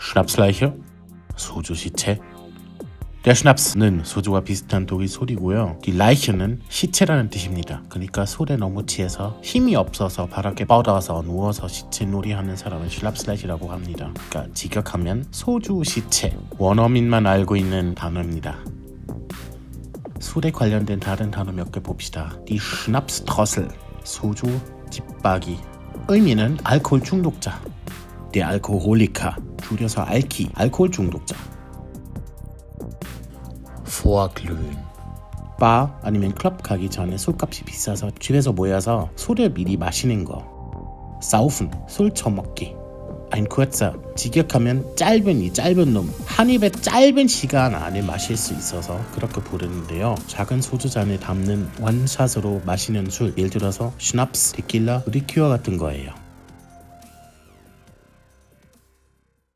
슈납슬라이혀 소주 시체 Der Schnaps는 소주와 비슷한 독일 소리고요. Die Leiche는 시체라는 뜻입니다. 그러니까 술에 너무 취해서 힘이 없어서 바닥에 뻗어서 누워서 시체 놀이하는 사람은 슈납슬라이라고 합니다. 그러니까 직역하면 소주 시체. 원어민만 알고 있는 단어입니다. 술에 관련된 다른 단어 몇 개 봅시다. Die Schnapsdrossel 소주 집박이 의미는 알코올 중독자. Der Alkoholiker 줄여서 알키 알코올 중독자. Vorglühen. 바 아니면 클럽 가기 전에 술값이 비싸서 집에서 모여서 술을 미리 마시는 거. 사우픈 술 처먹기. ein kurzer 직역하면 짧은 이 짧은 놈. 한 입에 짧은 시간 안에 마실 수 있어서 그렇게 부르는데요. 작은 소주 잔에 담는 원샷으로 마시는 술. 예를 들어서 슈납스, 데킬라, 리큐어 같은 거예요.